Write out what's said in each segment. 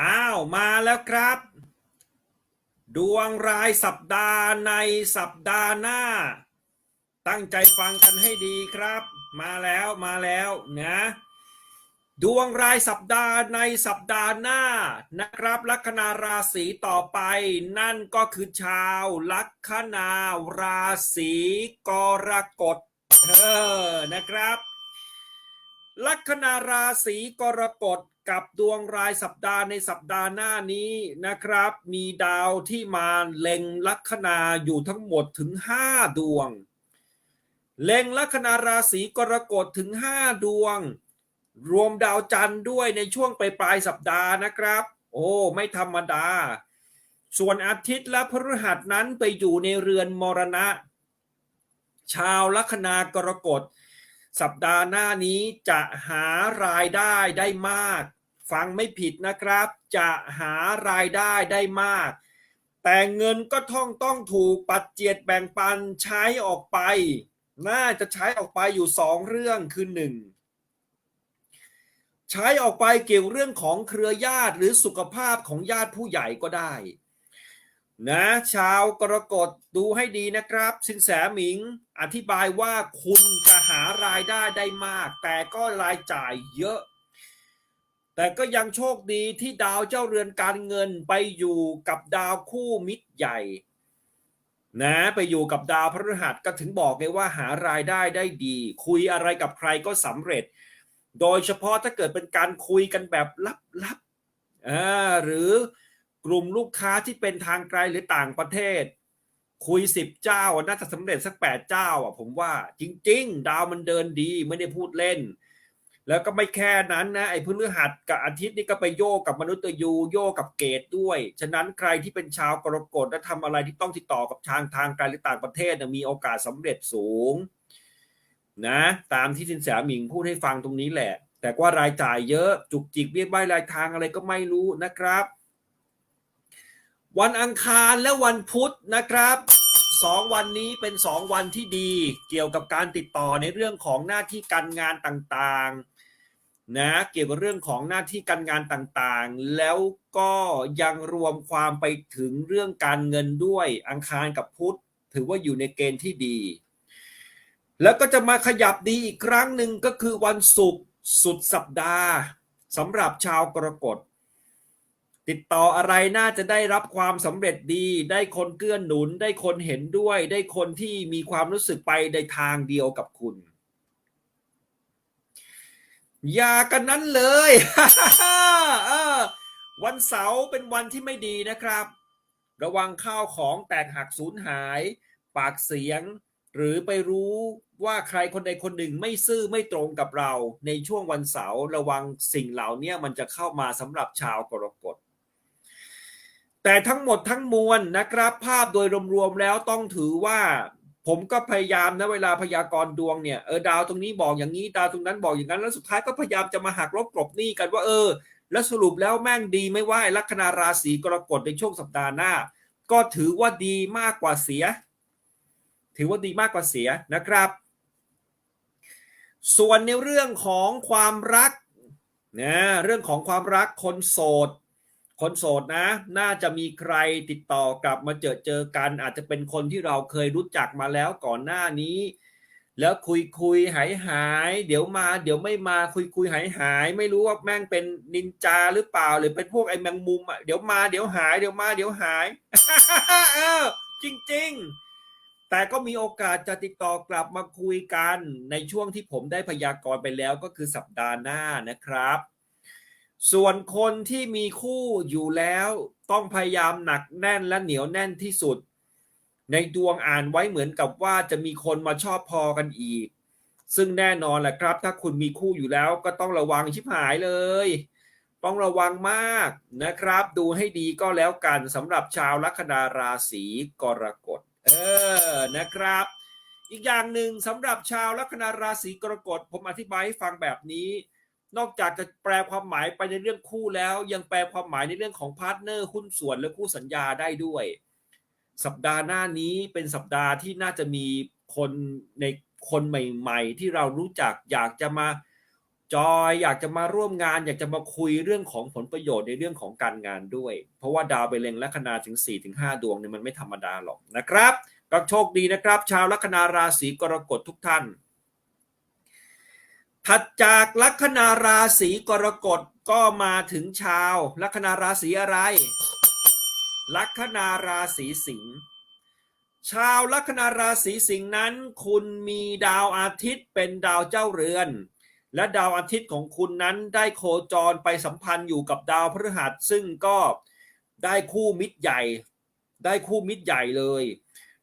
อ้าวมาแล้วครับ ดวงรายสัปดาห์ในสัปดาห์หน้า ตั้งใจฟังกันให้ดีครับ มาแล้วมาแล้วนะดวงรายสัปดาห์ในสัปดาห์หน้านะครับ ลัคนาราศีต่อไป นั่นก็คือชาว ลัคนาราศีกรกฎเออนะครับ ลัคนาราศีกรกฎ กับดวงรายสัปดาห์ในสัปดาห์หน้านี้นะครับ มีดาวที่มาเล็งลัคนาอยู่ทั้งหมดถึง 5 ดวง เล็งลัคนาราศีกรกฎถึง 5 ดวง รวมดาวจันทร์ด้วยในช่วงปลายปลายสัปดาห์นะครับ โอ้ไม่ธรรมดา ส่วนอาทิตย์และพฤหัสนั้นไปอยู่ในเรือนมรณะ ชาวลัคนากรกฎสัปดาห์หน้านี้จะหารายได้ได้มาก ฟังไม่ผิดนะครับ จะหารายได้ได้มาก แต่เงินก็ท่องต้องถูกปัดเจียดแบ่งปันใช้ออกไป น่าจะใช้ออกไปอยู่สองเรื่องคือหนึ่งใช้ออกไปเกี่ยวเรื่องของเครือญาติหรือสุขภาพของญาติผู้ใหญ่ก็ได้นะชาวกรกฎดูให้ดีนะครับ สินแสหมิงอธิบายว่าคุณจะหารายได้ได้มาก แต่ก็รายจ่ายเยอะ แต่ก็ยังโชคดีที่ดาวเจ้าเรือนการเงินไปอยู่กับดาวคู่มิตรใหญ่ นะไปอยู่กับดาวพฤหัสก็ถึงบอกไงว่าหารายได้ได้ดี คุยอะไรกับใครก็สำเร็จ โดยเฉพาะถ้าเกิดเป็นการคุยกันแบบลับๆอ่าหรือกลุ่มลูกค้าที่เป็นทางไกลหรือต่างประเทศ คุยสิบเจ้าน่าจะสำเร็จสักแปดเจ้าอะผมว่าจริง ๆ ดาวมันเดินดีไม่ได้พูดเล่น แล้วก็ไม่แค่นั้นนะไอ้พฤหัสกับอาทิตย์นี่ก็ไปโยกกับมนุษย์ยูโยกกับเกตด้วย ฉะนั้นใครที่เป็นชาวกรกฎและทำอะไรที่ต้องติดต่อกับทางทางไกลหรือต่างประเทศนะมีโอกาสสำเร็จสูงนะตามที่สินแสหมิงพูดให้ฟังตรงนี้แหละ แต่ว่ารายจ่ายเยอะจุกจิกเบี้ยใบรายทางอะไรก็ไม่รู้นะครับ วันอังคารและวันพุธนะครับสองวันนี้เป็นสองวันที่ดี เกี่ยวกับการติดต่อในเรื่องของหน้าที่การงานต่างๆ นะเกี่ยวกับเรื่องของหน้าที่การงานต่างๆ แล้วก็ยังรวมความไปถึงเรื่องการเงินด้วยอังคารกับพุธถือว่าอยู่ในเกณฑ์ที่ดี แล้วก็จะมาขยับดีอีกครั้งหนึ่งก็คือวันศุกร์สุดสัปดาห์สำหรับชาวกรกฎติดต่ออะไรน่าจะได้รับความสำเร็จดี ได้คนเกื้อนหนุน ได้คนเห็นด้วย ได้คนที่มีความรู้สึกไปในทางเดียวกับคุณ อย่ากันนั้นเลยวันเสาร์เป็นวันที่ไม่ดีนะครับ ระวังข้าวของแตกหักสูญหาย ปากเสียง หรือไปรู้ว่าใครคนใดคนหนึ่งไม่ซื่อไม่ตรงกับเรา ในช่วงวันเสาร์ระวังสิ่งเหล่านี้มันจะเข้ามาสำหรับชาวกรกฎแต่ทั้งหมดทั้งมวลนะครับ ภาพโดยรวมๆแล้วต้องถือว่า ผมก็พยายามนะเวลาพยากรณ์ดวงเนี่ยเออดาวตรงนี้บอกอย่างนี้ดาวตรงนั้นบอกอย่างนั้นแล้วสุดท้ายก็พยายามจะมาหักลบกลบหนี้กันว่าเออ แล้วสรุปแล้วแม่งดีไม่ว่าลัคนาราศีกรกฎในช่วงสัปดาห์หน้า ก็ถือว่าดีมากกว่าเสีย ถือว่าดีมากกว่าเสียนะครับ ส่วนในเรื่องของความรักนะเรื่องของความรักคนโสด คนโสดนะ น่าจะมีใครติดต่อกลับมาเจอเจอกัน อาจจะเป็นคนที่เราเคยรู้จักมาแล้วก่อนหน้านี้ แล้วคุยคุยหายหาย เดี๋ยวมา เดี๋ยวไม่มาคุยคุยหายหาย ไม่รู้ว่าแม่งเป็นนินจาหรือเปล่าหรือเป็นพวกไอ้แมงมุมอะเดี๋ยวมาเดี๋ยวหายเดี๋ยวมาเดี๋ยวหายเออจริง ๆ แต่ก็มีโอกาสจะติดต่อกลับมาคุยกันในช่วงที่ผมได้พยากรณ์ไปแล้วก็คือสัปดาห์หน้านะครับ ส่วนคนที่มีคู่อยู่แล้วต้องพยายามหนักแน่นและเหนียวแน่นที่สุด ในดวงอ่านไว้เหมือนกับว่าจะมีคนมาชอบพอกันอีก ซึ่งแน่นอนแหละครับ ถ้าคุณมีคู่อยู่แล้วก็ต้องระวังชิบหายเลย ต้องระวังมากนะครับ ดูให้ดีก็แล้วกันสำหรับชาวลัคนาราศีกรกฎเออนะครับ อีกอย่างหนึ่งสำหรับชาวลัคนาราศีกรกฎผมอธิบายให้ฟังแบบนี้ นอกจากจะแปลความหมายไปในเรื่องคู่แล้ว ยังแปลความหมายในเรื่องของพาร์ทเนอร์หุ้นส่วนและคู่สัญญาได้ด้วย สัปดาห์หน้านี้เป็นสัปดาห์ที่น่าจะมีคนในคนใหม่ ๆ ที่เรารู้จักอยากจะมาจอยอยากจะมาร่วมงานอยากจะมาคุยเรื่องของผลประโยชน์ในเรื่องของการงานด้วย เพราะว่าดาวไปเล็งลัคนาถึง 4-5 ดวงเนี่ยมันไม่ธรรมดาหรอกนะครับก็โชคดีนะครับ ชาวลัคนาราศีกรกฎทุกท่าน ถัดจากลัคนาราศีกรกฎก็มาถึงชาว ลัคนาราศีอะไร ลัคนาราศีสิงห์ชาวลัคนาราศีสิงห์นั้น คุณมีดาวอาทิตย์เป็นดาวเจ้าเรือน และดาวอาทิตย์ของคุณนั้นได้โคจรไปสัมพันธ์อยู่กับดาวพฤหัสซึ่งก็ได้คู่มิตรใหญ่ ได้คู่มิตรใหญ่เลย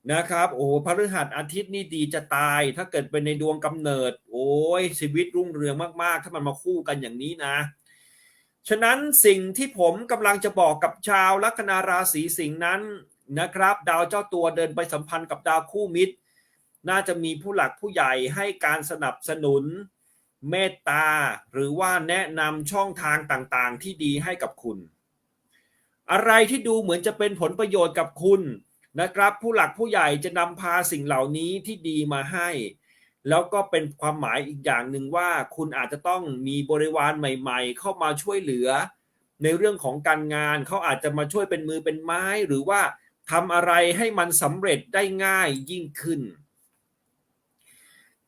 นะครับ โอ้โหพฤหัสอาทิตย์นี่ดีจะตาย ถ้าเกิดเป็นในดวงกำเนิด โอ้ยชีวิตรุ่งเรืองมากๆ ถ้ามันมาคู่กันอย่างนี้นะ ฉะนั้นสิ่งที่ผมกำลังจะบอกกับชาวลัคนาราศีสิงห์นั้นนะครับ ดาวเจ้าตัวเดินไปสัมพันธ์กับดาวคู่มิตร น่าจะมีผู้หลักผู้ใหญ่ให้การสนับสนุนเมตตาหรือว่าแนะนำช่องทางต่างๆ ที่ดีให้กับคุณ อะไรที่ดูเหมือนจะเป็นผลประโยชน์กับคุณ นะครับ ผู้หลักผู้ใหญ่จะนำพาสิ่งเหล่านี้ที่ดีมาให้ แล้วก็เป็นความหมายอีกอย่างหนึ่งว่าคุณอาจจะต้องมีบริวารใหม่ ๆ เข้ามาช่วยเหลือ ในเรื่องของการงานเขาอาจจะมาช่วยเป็นมือเป็นไม้ หรือว่าทำอะไรให้มันสำเร็จได้ง่ายยิ่งขึ้น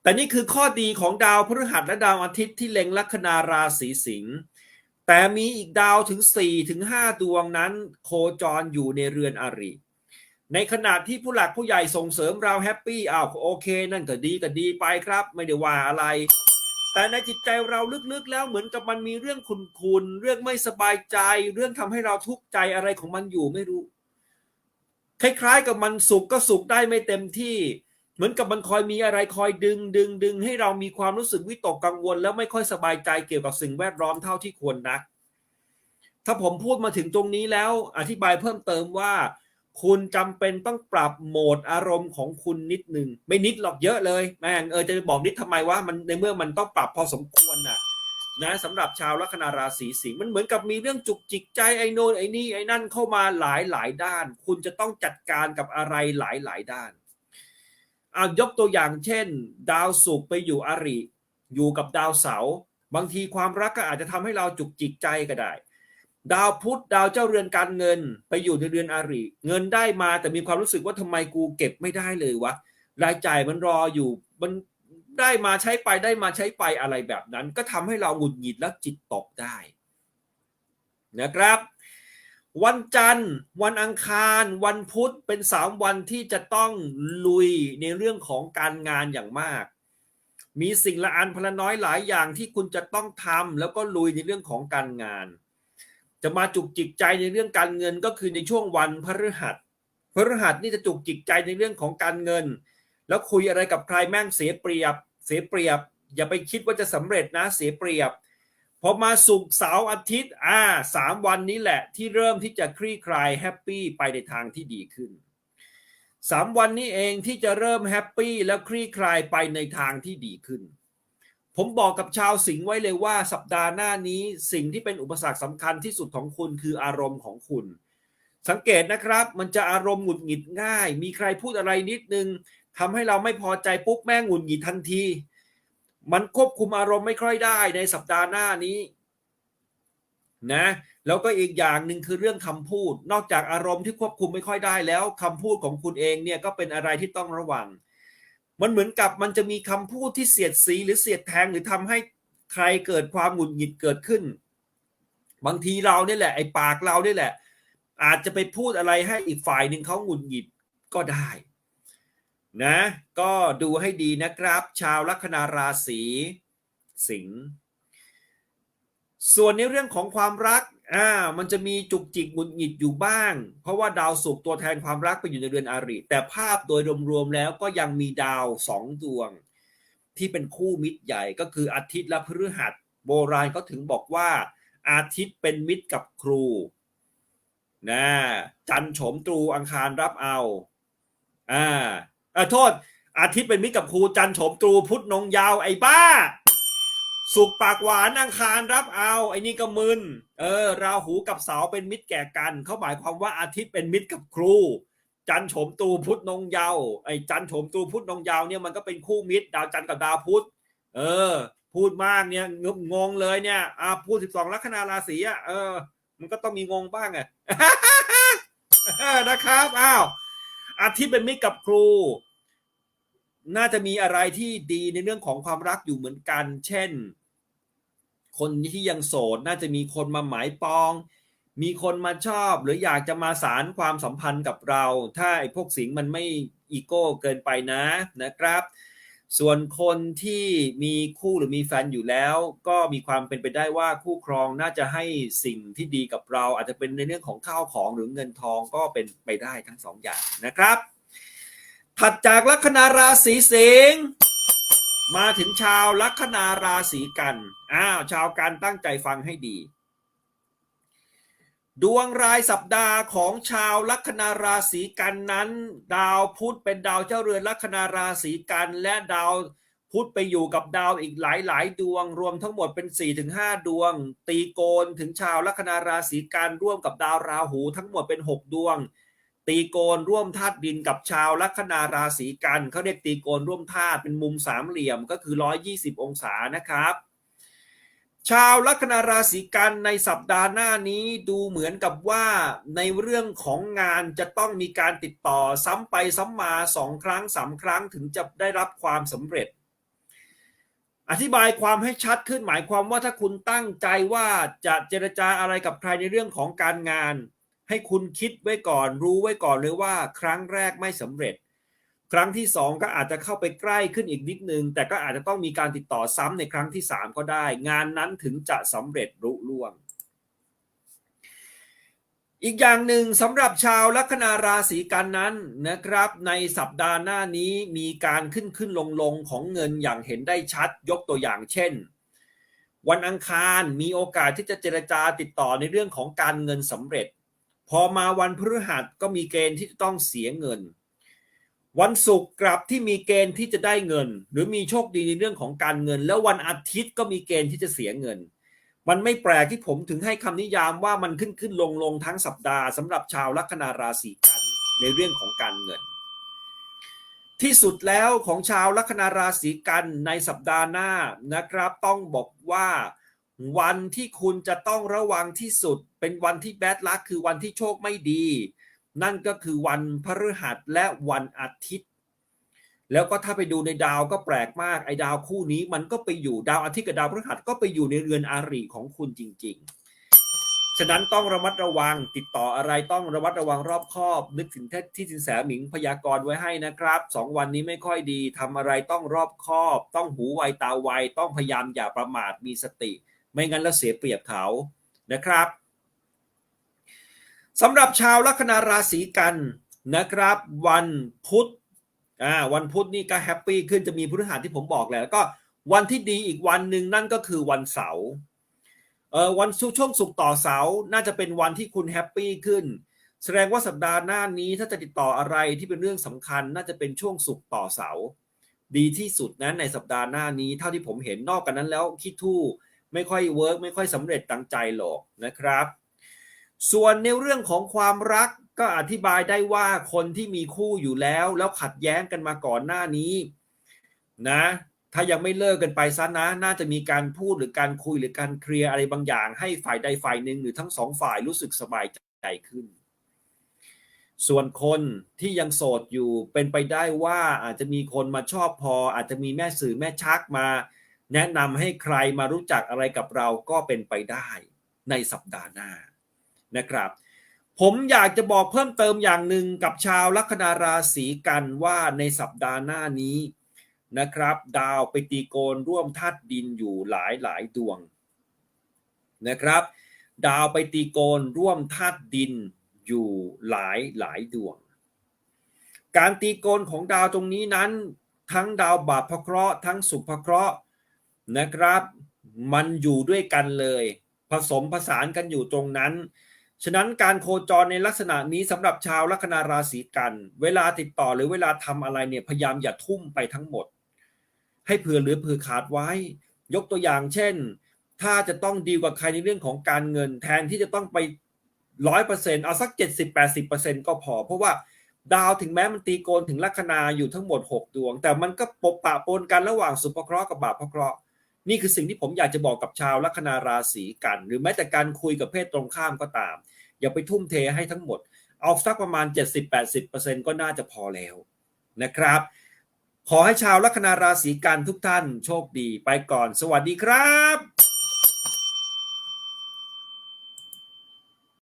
แต่นี่คือข้อดีของดาวพฤหัสและดาวอาทิตย์ที่เล็งลัคนาราศีสิงห์แต่มีอีกดาวถึง4ถึง5ดวงนั้น โคจรอยู่ในเรือนอริ ในขณะที่ผู้หลักผู้ใหญ่ส่งเสริมเราแฮปปี้อ้าวโอเค นั่นก็ดีก็ดีไปครับ ไม่ได้ว่าอะไร แต่ในจิตใจเราลึกๆแล้วเหมือนกับมันมีเรื่องคุนๆเรื่องไม่สบายใจ เรื่องทำให้เราทุกข์ใจอะไรของมันอยู่ไม่รู้ คล้ายๆ กับมันสุขก็สุขได้ไม่เต็มที่ เหมือนกับมันคอยมีอะไรคอยดึงดึงดึงให้เรามีความรู้สึกวิตกกังวล แล้วไม่ค่อยสบายใจเกี่ยวกับสิ่งแวดล้อมเท่าที่ควรนัก ถ้าผมพูดมาถึงตรงนี้แล้วอธิบายเพิ่มเติมว่า คุณจำเป็นต้องปรับโหมดอารมณ์ของคุณนิดหนึ่งไม่นิดหรอกเยอะเลยแม่งเออจะบอกนิดทำไมว่ามันในเมื่อมันต้องปรับพอสมควรน่ะนะสำหรับชาวลัคนาราศีสิงห์มันเหมือนกับมีเรื่องจุกจิกใจไอ้โน่นไอ้นี่ไอ้นั่นเข้ามาหลายหลายด้าน คุณจะต้องจัดการกับอะไรหลายหลายด้านเอายกตัวอย่างเช่น ดาวศุกร์ไปอยู่อริ อยู่กับดาวเสาร์บางทีความรักก็อาจจะทำให้เราจุกจิกใจก็ได้ ดาวพุธดาวเจ้าเรือนการเงิน ไปอยู่ในเรือนอาริเงินได้มาแต่มีความรู้สึกว่าทำไมกูเก็บไม่ได้เลยวะรายจ่ายมันรออยู่มันได้มาใช้ไปได้มาใช้ไปอะไรแบบนั้น ก็ทำให้เราหงุดหงิดและจิตตกได้นะครับ วันจันทร์ วันอังคาร วันพุธเป็นสามวันที่จะต้องลุยในเรื่องของการงานอย่างมาก มีสิ่งละอันพละน้อยหลายอย่างที่คุณจะต้องทำแล้วก็ลุยในเรื่องของการงาน จะมาจุกจิกใจในเรื่องการเงินก็คือในช่วงวันพฤหัสพฤหัสนี่จะจุกจิกใจในเรื่องของการเงิน แล้วคุยอะไรกับใครแม่งเสียเปรียบ เสียเปรียบ อย่าไปคิดว่าจะสำเร็จนะเสียเปรียบพอมาสุกเสาร์อาทิตย์อ่าสามวันนี้แหละที่เริ่มที่จะคลี่คลายแฮปปี้ไปในทางที่ดีขึ้นสามวันนี้เองที่จะเริ่มแฮปปี้แล้วคลี่คลายไปในทางที่ดีขึ้น ผมบอกกับชาวสิงห์ไว้เลยว่าสัปดาห์หน้านี้สิ่งที่เป็นอุปสรรคสำคัญที่สุดของคุณคืออารมณ์ของคุณ สังเกตนะครับ มันจะอารมณ์หงุดหงิดง่าย มีใครพูดอะไรนิดนึงทำให้เราไม่พอใจปุ๊บแม่งหงุดหงิดทันที มันควบคุมอารมณ์ไม่ค่อยได้ในสัปดาห์หน้านี้นะแล้วก็อีกอย่างหนึ่งคือเรื่องคำพูด นอกจากอารมณ์ที่ควบคุมไม่ค่อยได้แล้วคำพูดของคุณเองเนี่ยก็เป็นอะไรที่ต้องระวัง มันเหมือนกับมันจะมีคำพูดที่เสียดสีหรือเสียดแทงหรือทำให้ใครเกิดความหงุดหงิดเกิดขึ้น บางทีเราเนี่ยแหละไอ้ปากเราเนี่ยแหละ อาจจะไปพูดอะไรให้อีกฝ่ายหนึ่งเขาหงุดหงิดก็ได้นะก็ดูให้ดีนะครับ ชาวลัคนาราศีสิงห์ส่วนในเรื่องของความรัก อ่า มันจะมีจุกจิกหงุดหงิดอยู่บ้าง เพราะว่าดาวศุกร์ตัวแทนความรักไปอยู่ในเรือนอาริแต่ภาพโดยรวมๆแล้วก็ยังมีดาวสองดวง ที่เป็นคู่มิตรใหญ่ก็คืออาทิตย์และพฤหัส โบราณก็ถึงบอกว่า อาทิตย์เป็นมิตรกับครูนะจันโฉมตรูอังคารรับเอาอ่าเออโทษ อาทิตย์เป็นมิตรกับครูจันโฉมตรูพุธนงยาวไอ้บ้า สุกปากหวานอังคารรับเอาไอ้นี่ก็มึนเออ ราหูกับเสาเป็นมิตรแก่กัน เขาหมายความว่าอาทิตย์เป็นมิตรกับครู จันโฉมตูพุธนงเยาวไอ้จันโฉมตูพุธนงเยาวเนี่ยมันก็เป็นคู่มิตร ดาวจันกับดาวพุธเออ พูดมากเนี่ยงงงงเลยเนี่ยอ่าพูดสิบสองลัคนาราศีอะเออ มันก็ต้องมีงงบ้างไงนะครับอ้าวอาทิตย์เป็นมิตรกับครูน่าจะมีอะไรที่ดีในเรื่องของความรักอยู่เหมือนกัน เช่น คนที่ยังโสด น่าจะมีคนมาหมายปอง มีคนมาชอบ หรืออยากจะมาสารความสัมพันธ์กับเรา ถ้าไอ้พวกสิงมันไม่อีโก้เกินไปนะนะครับ ส่วนคนที่มีคู่หรือมีแฟนอยู่แล้ว ก็มีความเป็นไปได้ว่าคู่ครองน่าจะให้สิ่งที่ดีกับเรา อาจจะเป็นในเรื่องของข้าวของหรือเงินทองก็เป็นไปได้ทั้งสองอย่างนะครับ ถัดจากลัคนาราศีสิงห์ มาถึงชาวลัคนาราศีกันอ้าวชาวกันตั้งใจฟังให้ดี ดวงรายสัปดาห์ของชาวลัคนาราศีกันนั้น ดาวพุธเป็นดาวเจ้าเรือนลัคนาราศีกันและดาวพุธไปอยู่กับดาวอีกหลายหลายๆดวง รวมทั้งหมดเป็น4ี่ถึงห้าดวง ตีโกนถึงชาวลัคนาราศีกันร่วมกับดาวราหูทั้งหมดเป็น 6 ดวง ตีโกนร่วมธาตุดินกับชาวลัคนาราศีกันเขาเรียกตีโกนร่วมธาตุเป็นมุมสามเหลี่ยมก็คือ 120 องศานะครับ ชาวลัคนาราศีกันในสัปดาห์หน้านี้ดูเหมือนกับว่าในเรื่องของงานจะต้องมีการติดต่อซ้ำไปซ้ำมาสองครั้งสามครั้งถึงจะได้รับความสำเร็จอธิบายความให้ชัดขึ้นหมายความว่าถ้าคุณตั้งใจว่าจะเจรจาอะไรกับใครในเรื่องของการงาน ให้คุณคิดไว้ก่อนรู้ไว้ก่อนเลยว่า ครั้งแรกไม่สำเร็จ ครั้งที่สองก็อาจจะเข้าไปใกล้ขึ้นอีกนิดนึง แต่ก็อาจจะต้องมีการติดต่อซ้ำในครั้งที่สามก็ได้ งานนั้นถึงจะสำเร็จรุ่ล่วง อีกอย่างหนึ่งสำหรับชาวลัคนาราศีกันนั้นนะครับ ในสัปดาห์หน้านี้มีการขึ้นขึ้นลงลงของเงินอย่างเห็นได้ชัดยกตัวอย่างเช่นวันอังคารมีโอกาสที่จะเจรจาติดต่อในเรื่องของการเงินสำเร็จ พอมาวันพฤหัสก็มีเกณฑ์ที่จะต้องเสียเงิน วันศุกร์กลับที่มีเกณฑ์ที่จะได้เงิน หรือมีโชคดีในเรื่องของการเงิน แล้ววันอาทิตย์ก็มีเกณฑ์ที่จะเสียเงิน มันไม่แปลกที่ผมถึงให้คำนิยามว่ามันขึ้นขึ้นลงลงทั้งสัปดาห์สำหรับชาวลัคนาราศีกันในเรื่องของการเงิน ที่สุดแล้วของชาวลัคนาราศีกันในสัปดาห์หน้านะครับ ต้องบอกว่า วันที่คุณจะต้องระวังที่สุด เป็นวันที่แบดลักคือวันที่โชคไม่ดี นั่นก็คือวันพฤหัสและวันอาทิตย์ แล้วก็ถ้าไปดูในดาวก็แปลกมากไอ้ดาวคู่นี้ มันก็ไปอยู่ดาวอาทิตย์กับดาวพฤหัสก็ไปอยู่ในเรือนอารีของคุณจริง ๆ ฉะนั้นต้องระมัดระวังติดต่ออะไรต้องระมัดระวังรอบคอบ นึกถึงที่สินแสหมิงพยากรณ์ไว้ให้นะครับสองวันนี้ไม่ค่อยดีทำอะไรต้องรอบคอบ ต้องหูไวตาไวต้องพยายามอย่าประมาทมีสติ ไม่งั้นแล้วเสียเปรียบเขานะครับสำหรับชาวลัคนาราศีกันนะครับ วันพุธอ่าวันพุธนี่ก็แฮปปี้ขึ้นจะมีพฤหัสที่ผมบอกแล้วก็วันที่ดีอีกวันหนึ่งนั่นก็คือวันเสาร์เอ่อวันช่วงศุกต่อเสาร์น่าจะเป็นวันที่คุณแฮปปี้ขึ้น แสดงว่าสัปดาห์หน้านี้ถ้าจะติดต่ออะไรที่เป็นเรื่องสำคัญ น่าจะเป็นช่วงศุกต่อเสาร์ดีที่สุดนะในสัปดาห์หน้านี้เท่าที่ผมเห็นนอกกันนั้นแล้วคิดทู่ ไม่ค่อยเวิร์กไม่ค่อยสำเร็จตั้งใจหรอกนะครับ ส่วนในเรื่องของความรักก็อธิบายได้ว่าคนที่มีคู่อยู่แล้ว แล้วขัดแย้งกันมาก่อนหน้านี้นะถ้ายังไม่เลิกกันไปซะนะ น่าจะมีการพูดหรือการคุยหรือการเคลียร์อะไรบางอย่าง ให้ฝ่ายใดฝ่ายหนึ่งหรือทั้งสองฝ่ายรู้สึกสบายใจขึ้น ส่วนคนที่ยังโสดอยู่เป็นไปได้ว่าอาจจะมีคนมาชอบพอ อาจจะมีแม่สื่อแม่ชักมา แนะนำให้ใครมารู้จักอะไรกับเราก็เป็นไปได้ในสัปดาห์หน้านะครับ ผมอยากจะบอกเพิ่มเติมอย่างหนึ่งกับชาวลัคนาราศีกันว่าในสัปดาห์หน้านี้นะครับ ดาวไปตีโกนร่วมธาตุดินอยู่หลายหลายดวงนะครับ ดาวไปตีโกนร่วมธาตุดินอยู่หลายหลายดวง การตีโกนของดาวตรงนี้นั้น ทั้งดาวบาปพระเคราะห์ทั้งสุภเคราะห์ นะครับ มันอยู่ด้วยกันเลย ผสมผสานกันอยู่ตรงนั้น ฉะนั้นการโคจรในลักษณะนี้สำหรับชาวลัคนาราศีกัน เวลาติดต่อหรือเวลาทำอะไรเนี่ยพยายามอย่าทุ่มไปทั้งหมด ให้เผื่อหลือเผื่อขาดไว้ ยกตัวอย่างเช่น ถ้าจะต้องดีลกับใครในเรื่องของการเงิน แทนที่จะต้องไปร้อยเปอร์เซ็นต์เอาสักเจ็ดสิบแปดสิบเปอร์เซ็นต์ก็พอ เพราะว่าดาวถึงแม้มันตีโกนถึงลัคนาอยู่ทั้งหมดหกดวง แต่มันก็ปบปะปนกันระหว่างสุภเคราะห์กับบาปเคราะห์ นี่คือสิ่งที่ผมอยากจะบอกกับชาวลัคนาราศีกัน หรือแม้แต่การคุยกับเพศตรงข้ามก็ตาม อย่าไปทุ่มเทให้ทั้งหมด เอาสักประมาณ 70-80%ก็น่าจะพอแล้วนะครับ ขอให้ชาวลัคนาราศีกันทุกท่านโชคดีไปก่อน สวัสดีครับ